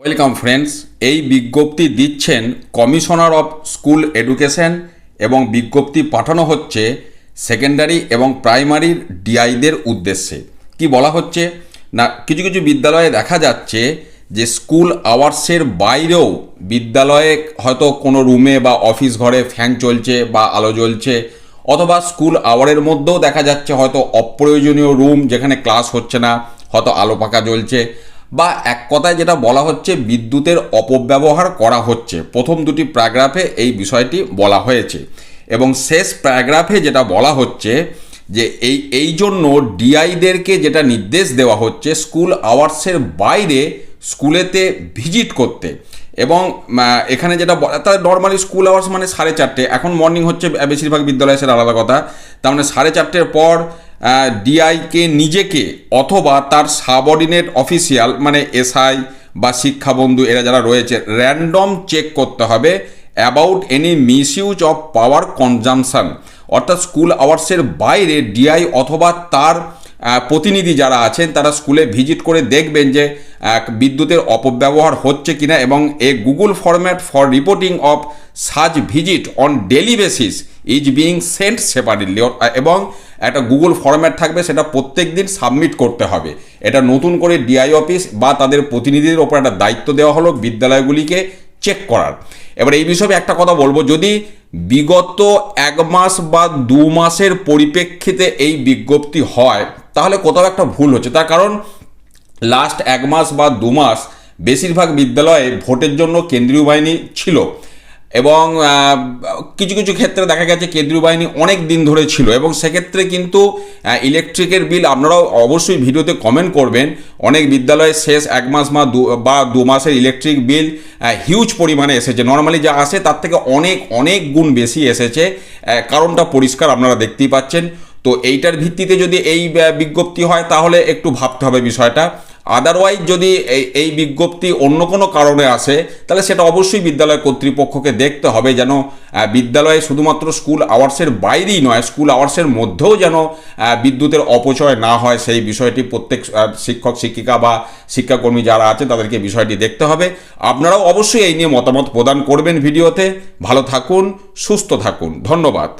Welcome friends এই বিজ্ঞপ্তি দিচ্ছেন কমিশনার অফ স্কুল এডুকেশন এবং বিজ্ঞপ্তি পাঠানো হচ্ছে সেকেন্ডারি এবং প্রাইমারির ডিআইদের উদ্দেশ্যে। কি বলা হচ্ছে? না, কিছু কিছু বিদ্যালয়ে দেখা যাচ্ছে যে স্কুল আওয়ার্সের বাইরেও বিদ্যালয়ে হয়তো কোনো রুমে বা অফিস ঘরে ফ্যান চলছে বা আলো জ্বলছে, অথবা স্কুল আওয়ারের মধ্যেও দেখা যাচ্ছে হয়তো অপ্রয়োজনীয় রুম যেখানে ক্লাস হচ্ছে না, হয়তো আলো পাকা জ্বলছে। বা এক কথায় যেটা বলা হচ্ছে বিদ্যুতের অপব্যবহার করা হচ্ছে। প্রথম দুটি প্যারাগ্রাফে এই বিষয়টি বলা হয়েছে। এবং শেষ প্যারাগ্রাফে যেটা বলা হচ্ছে যে এই এই জন্য ডিআইদেরকে যেটা নির্দেশ দেওয়া হচ্ছে স্কুল আওয়ার্সের বাইরে স্কুলেতে ভিজিট করতে। এবং এখানে যেটা তাদের নর্মালি স্কুল আওয়ার্স মানে সাড়ে চারটে। এখন মর্নিং হচ্ছে বেশিরভাগ বিদ্যালয়ে সেটা আলাদা কথা। তার মানে সাড়ে চারটের পর ডিআইকে নিজেকে অথবা তার সাবঅর্ডিনেট অফিসিয়াল মানে এসআই বা শিক্ষাবন্ধু, এরা যারা রয়েছে, র্যান্ডম চেক করতে হবে about any misuse of power consumption. অর্থাৎ স্কুল আওয়ার্সের বাইরে ডিআই অথবা তার প্রতিনিধি যারা আছেন, তারা স্কুলে ভিজিট করে দেখবেন যে বিদ্যুতের অপব্যবহার হচ্ছে কিনা এবং a Google format for reporting of such visit on daily basis is being sent separately এবং একটা গুগল ফরম্যাট থাকবে, সেটা প্রত্যেক দিন সাবমিট করতে হবে। এটা নতুন করে ডিআই অফিস বা তাদের প্রতিনিধিদের ওপর একটা দায়িত্ব দেওয়া হলো বিদ্যালয়গুলিকে চেক করার। এবার এই বিষয়ে একটা কথা বলব, যদি বিগত এক মাস বা দু মাসের পরিপ্রেক্ষিতে এই বিজ্ঞপ্তি হয় তাহলে কোথাও একটা ভুল হচ্ছে। তার কারণ লাস্ট এক মাস বা দু মাস বেশিরভাগ বিদ্যালয়ে ভোটের জন্য কেন্দ্রীয় বাহিনী ছিল এবং কিছু কিছু ক্ষেত্রে দেখা গেছে কেন্দ্রীয় বাহিনী অনেক দিন ধরে ছিল এবং সেক্ষেত্রে কিন্তু ইলেকট্রিকের বিল আপনারাও অবশ্যই ভিডিওতে কমেন্ট করবেন। অনেক বিদ্যালয়ে শেষ এক মাস বা দু বা দু মাসের ইলেকট্রিক বিল হিউজ পরিমাণে এসেছে। নর্মালি যা আসে তার থেকে অনেক অনেক গুণ বেশি এসেছে। কারণটা পরিষ্কার আপনারা দেখতেই পাচ্ছেন। তো এইটার ভিত্তিতে যদি এই বিজ্ঞপ্তি হয়, তাহলে একটু ভাবতে হবে বিষয়টা। আদারওয়াইজ যদি এই বিজ্ঞপ্তি অন্য কোনো কারণে আসে, তাহলে সেটা অবশ্যই বিদ্যালয় কর্তৃপক্ষকে দেখতে হবে যেন বিদ্যালয়ে শুধুমাত্র স্কুল আওয়ার্সের বাইরেই নয় স্কুল আওয়ার্সের মধ্যেও যেন বিদ্যুতের অপচয় না হয়, সেই বিষয়টি প্রত্যেক শিক্ষক, শিক্ষিকা বা শিক্ষাকর্মী যারা আছে, তাদেরকে বিষয়টি দেখতে হবে। আপনারাও অবশ্যই এই নিয়ে মতামত প্রদান করবেন ভিডিওতে। ভালো থাকুন, সুস্থ থাকুন। ধন্যবাদ।